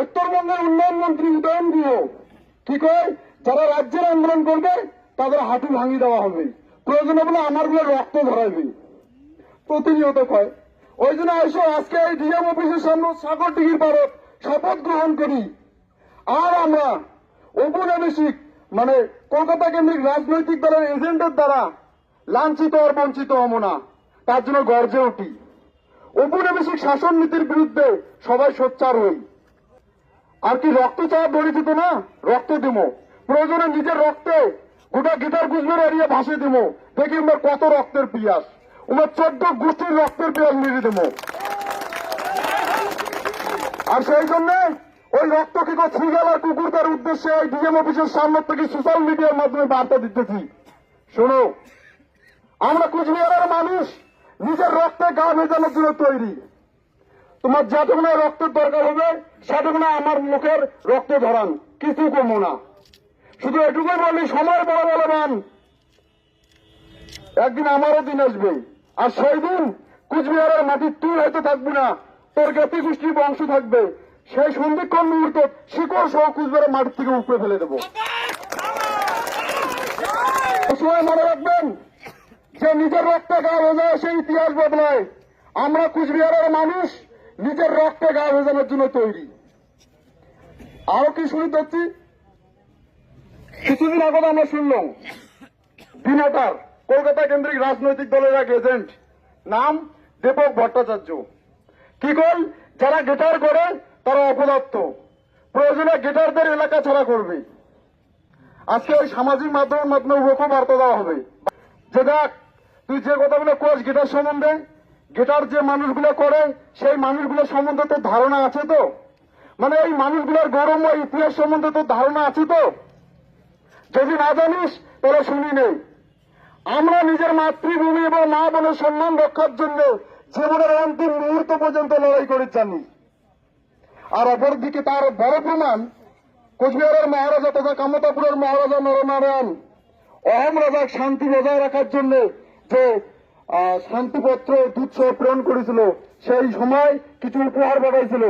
উত্তরবঙ্গের উন্নয়ন মন্ত্রী উদয়ন গুহ কি কয় যারা রাজ্যের আন্দোলন করবে, তাদের হাঁটু ভাঙিয়ে দেওয়া হবে। প্রয়োজনে বলে আমারগুলো রক্ত ধরাইবে। প্রতিনিয়ত কয়। ওই জন্য এসো, আজকে এই ডিএম অফিসের সামনে সাগর ডিগির পারত শপথ গ্রহণ করি। আর আমরা ঔপনিবেশিক মানে কলকাতা কেন্দ্রিক রাজনৈতিক দলের এজেন্টের দ্বারা লাঞ্ছিত আর বঞ্চিত হব না। তার জন্য গর্জে উঠি। ঔপনিবেশিক শাসন নীতির বিরুদ্ধে সবাই সোচ্চার হই। আর কি রক্ত চাওয়া দড়িত না? রক্ত দিব। প্রয়োজনে নিজের রক্তে গোটা গিটার গুজবের এরিয়া ভাসে দিব। দেখি আমার কত রক্তের পিয়াস। আমার চোদ্দ গোষ্ঠীর রক্তের পিয়াস মেরে দেবো। আর সেই জন্য ওই রক্ত কি করে ছিগাল আর কুকুর? তার উদ্দেশ্যে এই ডিএম অফিসের সামনে থেকে সোশ্যাল মিডিয়ার মাধ্যমে বার্তা দিতেছি। শোনো, আমরা কুচবিহারের মানুষ, নিজের রক্তে গা ভেজানোর জন্য তৈরি। তোমার যতক্ষণ রক্তের দরকার হবে সেটুকুনা আমার মুখের রক্ত ধরান। কিছু কমো না। শুধু এটুকুই বলি, সময় বড় বলবান। একদিন আমারও দিন আসবে। আর সেই দিন কুচবিহারের মাটির তুই হয়তো থাকবি না। তোর জ্ঞাতি গোষ্ঠীর বংশ থাকবে। সেই সন্ধিক্ষণ মুহূর্ত শিকড় সহ কুচবিহারের মাটির থেকে উপরে ফেলে দেবো। মনে রাখবেন, যে নিজের রক্তে গা ভেজায় সেই ইতিহাস বদলায়। আমরা কুচবিহারের মানুষ নিজের রক্তে গা ভেজানোর জন্য তৈরি। আরও কি শুনি দেখছি কিছুদিন আগে আমরা শুনলাম। বিনাটার কলকাতা কেন্দ্রিক রাজনৈতিক দলের এক এজেন্ট নাম দীপক ভট্টাচার্য। কি কল যারা গিটার করে, তারা অপদার্থ। প্রয়োজনে গিটারদের এলাকা ছাড়া করবে। আজকে ওই সামাজিক মাধ্যমের মাধ্যমে উভয়কে বার্তা দেওয়া হবে। যে দেখ, তুই যে কথাগুলো কোচ গিটার সম্বন্ধে গিটার যে মানুষগুলো করে, সেই মানুষগুলো সম্বন্ধে তো ধারণা আছে তো। মানে এই মানুষগুলোর গৌরবময় ইতিহাস সম্বন্ধে তো ধারণা আছে তো। যদি না জানিস, তাহলে শুনি নেই। আমরা নিজের মাতৃভূমি এবং মা বোনের সম্মান রক্ষার জন্য জীবনের অন্তিম মুহূর্ত পর্যন্ত লড়াই করে জানি আর অপরদিকে তার বড় প্রমাণ, কোচবিহারের মহারাজা তথা কামতাপুরের মহারাজা নরনারায়ণ। অহম রাজার শান্তি বজায় রাখার জন্য যে শান্তিপত্র দুধসহ প্রেরণ করেছিল। সেই সময় কিছু উপহার পাঠাইছিল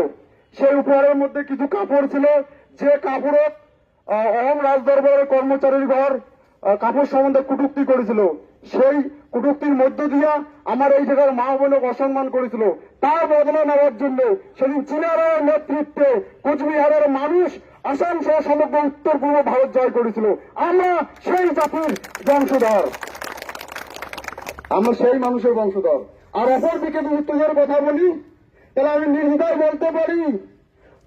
সেই উপহারের মধ্যে কিছু কাপড় ছিল। যে কাপড়ত অহম রাজদরবারের কর্মচারীর ঘর কাপড় সম্বন্ধে কুটুক্তি করেছিল। সেই কুটুক্তির মধ্য দিয়া আমার এই জায়গার মা বোনক অসম্মান করেছিল। তার বদলা নেওয়ার জন্য সেদিন চীনারের নেতৃত্বে কোচবিহারের মানুষ আসাম সহ সমগ্র উত্তর পূর্ব ভারত জয় করেছিল। আমরা সেই জাতির বংশধর। আমরা সেই মানুষের বংশধর। আর অপর দিকে যদি তোদের কথা বলি, তাহলে আমি নির্দ্বিধায় বলতে পারি,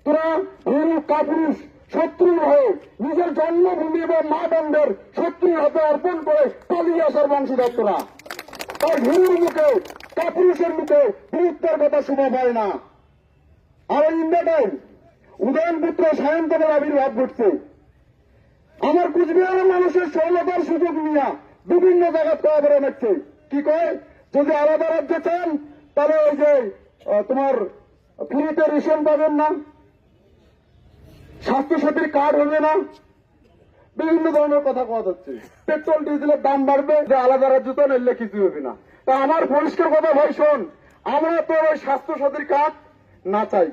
তোরা হিন্দু, কাপুরুষ শত্রুর হয়ে নিজের জন্মভূমি এবং মা দণ্ডের শত্রুর হাতে অর্পণ করে পালিয়ে আসার বংশধর তোরা। তাই হিন্দুর মুখে, কাপুরুষের মুখে বীরত্বের কথা শোভা পায় না। আর ইন্ডিয়া টাইম উদয়ন পুত্র সায়ন্তনের আবির্ভাব ঘটছে। আমার কুচবিহারের মানুষের সৌলতার সুযোগ নিয়ে বিভিন্ন জায়গা কলাবরে নিচ্ছে কি কয়? যদি আলাদা রাজ্যে চান, তাহলে ওই যে তোমার ফ্রিতে রেশন পাবেন না, স্বাস্থ্যসাথীর কার্ড হবে না, বিভিন্ন ধরনের কথা কথা হচ্ছে পেট্রোল, ডিজেলের দাম বাড়বে, যে আলাদা রাজ্য তো নিলে কিছু হবে না। তা আমার পরিষ্কার কথা ভাই শোন, আমরা তো ওই স্বাস্থ্যসাথীর কার্ড না চাই।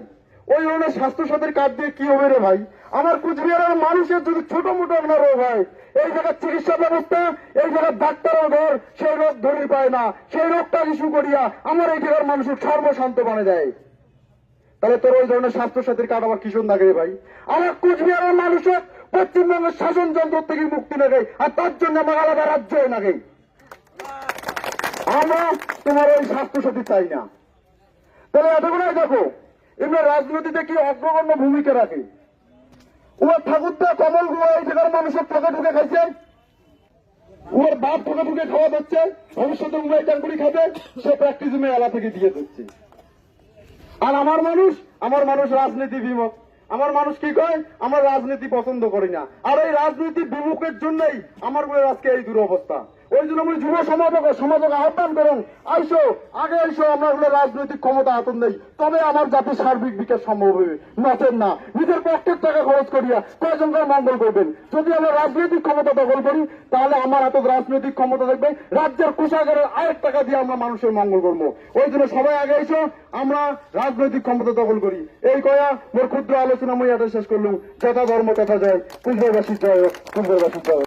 ওই ধরনের স্বাস্থ্য সাথীর কার্ড দিয়ে কি হবে রে ভাই? আমার কুচবিহারের মানুষের যদি ছোট মোটো আপনার রোগ হয়, এই জায়গার চিকিৎসা ব্যবস্থা, এই জায়গার ডাক্তারের ঘর, সেই রোগ ধরে পায় না। সেই রোগটা ইস্যু করিয়া আমার এই জায়গার মানুষের সর্বশান্ত বানে দেয় তাহলে তোর ওই ধরনের স্বাস্থ্যসাথীর কার্ড আমার কিশোর নাগে ভাই? আমার কুচবিহারের মানুষের পশ্চিমবঙ্গের শাসন যন্ত্র থেকে মুক্তি নাগে আর তার জন্য আমার আলাদা রাজ্য নাগে আমরা তোমার ওই স্বাস্থ্য সাথী চাই না। তাহলে এতগুলোই দেখো এমনি রাজনীতিতে কি অগ্রগণ্য ভূমিকা রাখে? ওর ঠাকুরটা কমল গুয়া এই জায়গার মানুষের ঠকে ঠুকে খাইছে। ওর বাপ ঠকে ঠুকে খাওয়া দিচ্ছে ভবিষ্যতে উমরাই টাঙ্গুড়ি খাবে, সে প্র্যাকটিস এলা থেকে দিয়ে দিচ্ছে আর আমার মানুষ আমার মানুষ রাজনীতি বিমুখ। আমার মানুষ কি কয়? আমার রাজনীতি পছন্দ করি না। আর এই রাজনীতি বিমুখের জন্যই আমার আজকে এই দুরবস্থা। ওই জন্য আমি যুব সমাজক সমাজক আহ্বান করুন। আইসো, আগে আইসো, আমরা হলে রাজনৈতিক ক্ষমতা হাতন নেই। তবে আমার জাতির সার্বিক বিকাশ সম্ভব হবে। নচেন না। নিজের পকেট টাকা খরচ করিয়া কয়জনকার মঙ্গল করবেন? যদি আমরা রাজনৈতিক ক্ষমতা দখল করি, তাহলে আমার হাতে রাজনৈতিক ক্ষমতা থাকবে। রাজ্যের কোষাগারের আয়ের টাকা দিয়ে আমরা মানুষের মঙ্গল করব। ওই জন্য সবাই আগে এসো আমরা রাজনৈতিক ক্ষমতা দখল করি। এই কয়া মোর ক্ষুদ্র আলোচনা মই এটা শেষ করলুম। যথা ধর্ম তথা যায়। কুম্ভবাসী জয় কুম্ভবাসী জয়।